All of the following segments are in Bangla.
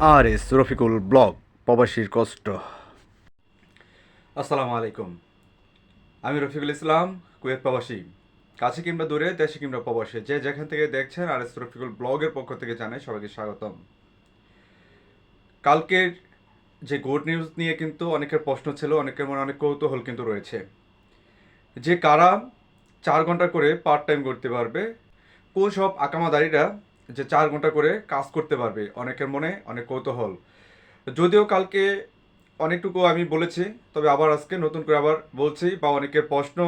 আর এস রফিকুল ব্লগ, প্রবাসীর কষ্ট। আসসালামু আলাইকুম। আমি রফিকুল ইসলাম, কুয়েত প্রবাসী। কাছে কিংবা দূরে, দেশে কিংবা প্রবাসী, যে যেখান থেকে দেখছেন আর এস রফিকুল ব্লগের পক্ষ থেকে জানাই সবাইকে স্বাগতম। কালকের যে গুড নিউজ নিয়ে কিন্তু অনেকের প্রশ্ন ছিল, অনেকের মনে অনেক কৌতূহল কিন্তু রয়েছে। যে কারা চার ঘণ্টা করে পার্ট টাইম করতে পারবে, কোন সব আকামাদারিরা যে চার ঘণ্টা করে কাজ করতে পারবে, অনেকের মনে, অনেক কৌতূহল। যদিও কালকে অনেকটুকু আমি বলেছি, তবে আবার আজকে নতুন করে আবার বলছি বা অনেকের প্রশ্ন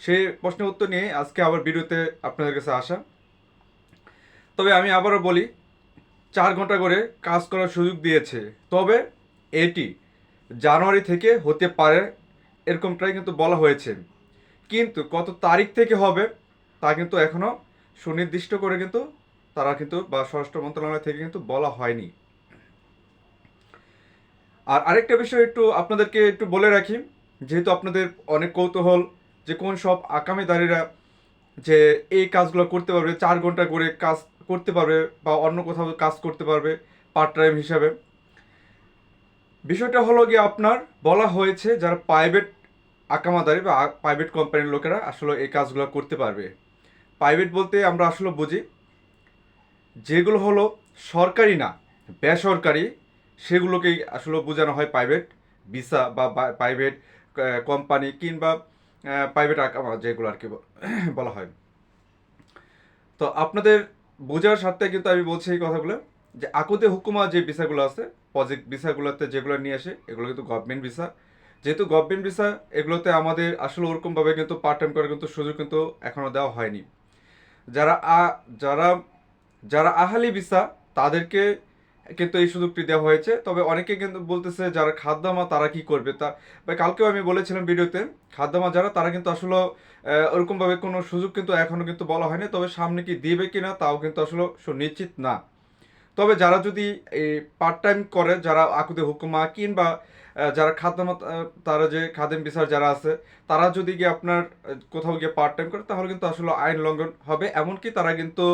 সেই প্রশ্নের উত্তর নিয়ে আজকে আবার ভিডিওতে আপনাদের কাছে আসা। তবে আমি আবারও বলি, চার ঘণ্টা করে কাজ করার সুযোগ দিয়েছে। তবে এটি জানুয়ারি থেকে হতে পারে এরকমটাই কিন্তু বলা হয়েছে। কিন্তু কত তারিখ থেকে হবে, তা কিন্তু এখনও সুনির্দিষ্ট করে কিন্তু তারা কিন্তু, বা স্বরাষ্ট্র মন্ত্রণালয় থেকে কিন্তু বলা হয়নি। আর আরেকটা বিষয় একটু আপনাদেরকে একটু বলে রাখি, যেহেতু আপনাদের অনেক কৌতূহল যে কোন সব আকামিদারীরা যে এই কাজগুলো করতে পারবে, চার ঘণ্টা করে কাজ করতে পারবে বা অন্য কোথাও কাজ করতে পারবে পার্ট টাইম হিসাবে। বিষয়টা হলো গিয়ে আপনার, বলা হয়েছে যারা প্রাইভেট আকামাদারি বা প্রাইভেট কোম্পানির লোকেরা আসলে এই কাজগুলো করতে পারবে। প্রাইভেট বলতে আমরা আসলে বুঝি যেগুলো হলো সরকারি না, বেসরকারি, সেগুলোকেই আসলে বোঝানো হয় প্রাইভেট ভিসা বা প্রাইভেট কোম্পানি কিংবা প্রাইভেট যেগুলো আর কি বলা হয়। তো আপনাদের বোঝার স্বার্থে কিন্তু আমি বলছি এই কথাগুলো, যে আকুতে হুকুমা যে ভিসাগুলো আছে প্রজেক্ট ভিসাগুলোতে যেগুলো নিয়ে আসে, এগুলো কিন্তু গভর্নমেন্ট ভিসা। যেহেতু গভর্নমেন্ট ভিসা, এগুলোতে আমাদের আসলে ওরকমভাবে কিন্তু পার্ট টাইম করার কিন্তু সুযোগ কিন্তু এখনও দেওয়া হয়নি। যারা যারা যারা আহালি ভিসা তাদেরকে কিন্তু এই সুযোগটি দেওয়া হয়েছে। তবে অনেকে কিন্তু বলতেছে, যারা খাদ্যমা তারা কি করবে? তা, বা কালকেও আমি বলেছিলাম ভিডিওতে খাদ্যমা যারা, তারা কিন্তু আসলে ওরকমভাবে কোনো সুযোগ কিন্তু এখনও কিন্তু বলা হয়নি। তবে সামনে কি দিবে কি না তাও কিন্তু আসলে সুনিশ্চিত না। তবে যারা যদি পার্ট টাইম করে যারা আকুদে হুকুমা কিংবা যারা খাদ্যামা আহ, তারা যে খাদেম বিচার যারা আছে তারা যদি গিয়ে আপনার কোথাও গিয়ে পার্ট টাইম করে তাহলে কিন্তু আসলে আইন লঙ্ঘন হবে। এমনকি তারা কিন্তু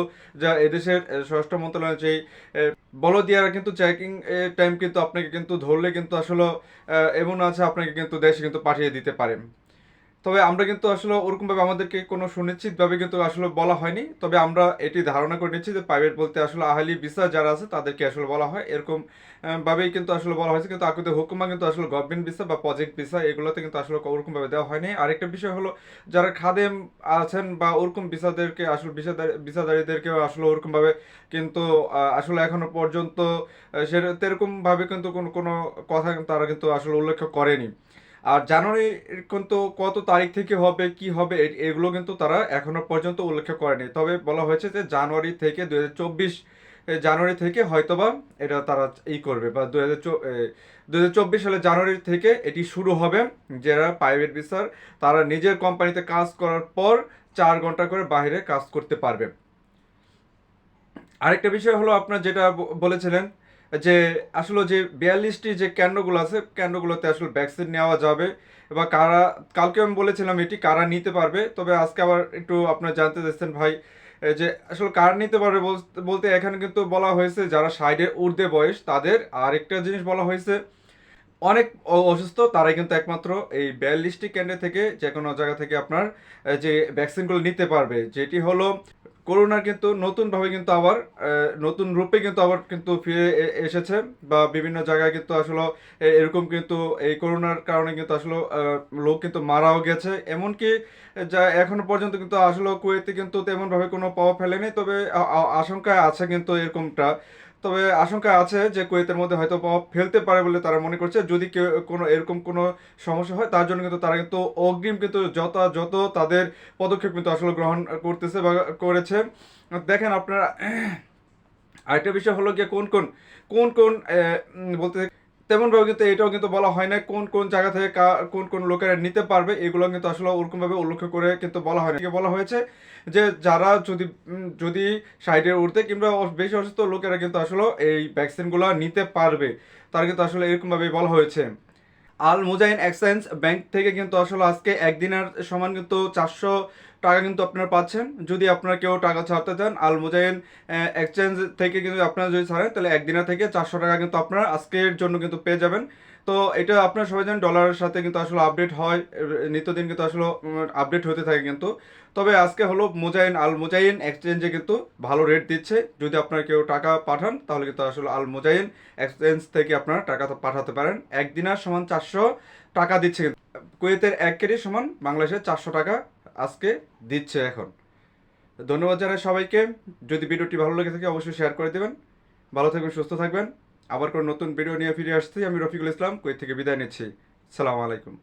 যা এদেশের স্বরাষ্ট্র মন্ত্রণালয়ের যেই বলদিয়ারা কিন্তু চেকিং টাইম কিন্তু আপনাকে কিন্তু ধরলে কিন্তু আসলে এমন আছে আপনাকে কিন্তু দেশে কিন্তু পাঠিয়ে দিতে পারে তবে আমরা কিন্তু আসলে ওরকমভাবে আমাদেরকে কোনো সুনিশ্চিতভাবে কিন্তু আসলে বলা হয়নি। তবে আমরা এটি ধারণা করে নিচ্ছি যে প্রাইভেট বলতে আসলে আহালি ভিসা যারা আছে তাদেরকে আসলে বলা হয়। এরকম ভাবেই কিন্তু আসলে বলা হয়েছে। কিন্তু আকুতে হুকুমা কিন্তু আসলে গভর্নমেন্ট ভিসা বা প্রজেক্ট ভিসা এগুলোতে কিন্তু আসলে ওরকমভাবে দেওয়া হয়নি। আরেকটা বিষয় হলো যারা খাদেম আছেন বা ওরকম ভিসাদেরকে আসলে ভিসাদারি ভিসাদারীদেরকেও আসলে ওরকমভাবে কিন্তু আসলে এখনও পর্যন্ত আহ, সে এরকম কিন্তু কোনো কোনো কথা তারা কিন্তু আসলে উল্লেখ করেনি। আর জানুয়ারি কিন্তু কত তারিখ থেকে হবে, কি হবে এগুলো কিন্তু তারা এখনও পর্যন্ত উল্লেখ করেনি। তবে বলা হয়েছে যে জানুয়ারি থেকে দু হাজার চব্বিশ জানুয়ারি থেকে হয়তোবা এটা তারা ই করবে বা দু হাজার সালে জানুয়ারি থেকে এটি শুরু হবে। যারা প্রাইভেট বিচার তারা নিজের কোম্পানিতে কাজ করার পর চার ঘণ্টা করে বাইরে কাজ করতে পারবে। আরেকটা বিষয় হলো আপনার যেটা বলেছিলেন যে আসলে যে বিয়াল্লিশটি যে কেন্দ্রগুলো আছে, কেন্দ্রগুলোতে আসলে ভ্যাকসিন নেওয়া যাবে বা কারা, কালকে আমি বলেছিলাম এটি কারা নিতে পারবে, তবে আজকে আবার একটু আপনার জানতে চাচ্ছেন ভাই যে আসলে কারা নিতে পারবে বলতে- এখানে কিন্তু বলা হয়েছে যারা ষাটের ঊর্ধ্বে বয়স, তাদের আরেকটা জিনিস বলা হয়েছে, অনেক অসুস্থ, তারাই কিন্তু একমাত্র এই বিয়াল্লিশটি কেন্দ্র থেকে যে কোনো জায়গা থেকে আপনার যে ভ্যাকসিনগুলো নিতে পারবে, যেটি হলো করোনার কিন্তু নতুনভাবে কিন্তু আবার নতুন রূপে কিন্তু আবার কিন্তু ফিরে এসেছে বা বিভিন্ন জায়গায় কিন্তু আসলে এরকম কিন্তু এই করোনার কারণে কিন্তু আসলে লোক কিন্তু মারাও গেছে। এমনকি যা এখনও পর্যন্ত কিন্তু আসলে কুয়েতে কিন্তু তেমনভাবে কোনো পাওয়া ফেলেনি, তবে আ- আ- আশঙ্কা আছে কিন্তু এরকমটা। তবে আশঙ্কা আছে যে কুয়েতের মধ্যে হয়তো ফেলতে পারে বলে তারা মনে করছে। যদি কেউ কোনো, এরকম কোনো সমস্যা হয়, তার জন্য কিন্তু তারা কিন্তু অগ্রিম কিন্তু যথাযথ তাদের পদক্ষেপ কিন্তু আসলে গ্রহণ করতেছে বা করেছে। দেখেন আপনারা, আরেকটা বিষয় হলো গিয়ে কোন কোন কোন কোন বলতে তেমনভাবে কিন্তু এটাও কিন্তু বলা হয় না কোন কোন জায়গা থেকে কোন কোন লোকেরা নিতে পারবে, এগুলো কিন্তু আসলে ওরকমভাবে উল্লেখ করে কিন্তু বলা হয় বলা হয়েছে যে যারা যদি যদি সাইডের উঠতে কিংবা বেশি অসুস্থ লোকেরা কিন্তু আসলে এই ভ্যাকসিনগুলো নিতে পারবে। তার কিন্তু আসলে এরকমভাবে বলা হয়েছে। আল মুজাইন এক্সচেঞ্জ ব্যাংক থেকে কিন্তু আসলে আজকে একদিনের সমান কিন্তু চারশো টাকা কিন্তু আপনারা পাচ্ছেন। যদি আপনারা কেউ টাকা ছাড়তে চান, আল মুজাহিন এক্সচেঞ্জ থেকে কিন্তু আপনারা যদি ছাড়েন, তাহলে একদিনের থেকে চারশো টাকা কিন্তু আপনারা আজকের জন্য কিন্তু পেয়ে যাবেন। তো এটা আপনারা সবাই জানেন ডলারের সাথে কিন্তু আসলে আপডেট হয়। নিত্যদিন কিন্তু আসলে আপডেট হতে থাকে কিন্তু। তবে আজকে হলো মুজাহিন আল মুজাহিন এক্সচেঞ্জে কিন্তু ভালো রেট দিচ্ছে। যদি আপনারা কেউ টাকা পাঠান, তাহলে কিন্তু আসলে আল মুজাহিন এক্সচেঞ্জ থেকে আপনারা টাকা পাঠাতে পারেন। একদিনার সমান চারশো টাকা দিচ্ছে কিন্তু। কুয়েতের এক কেজি সমান বাংলাদেশের চারশো টাকা। আজকে দিচ্ছে এখন। ধন্যবাদ জানাই সবাইকে। যদি ভিডিওটি ভালো লেগে থাকে, অবশ্যই শেয়ার করে দেবেন। ভালো থাকবেন, সুস্থ থাকবেন। আবার কোনো নতুন ভিডিও নিয়ে ফিরে আসছি। আমি রফিকুল ইসলাম, কই থেকে বিদায় নিচ্ছি? সালাম আলাইকুম।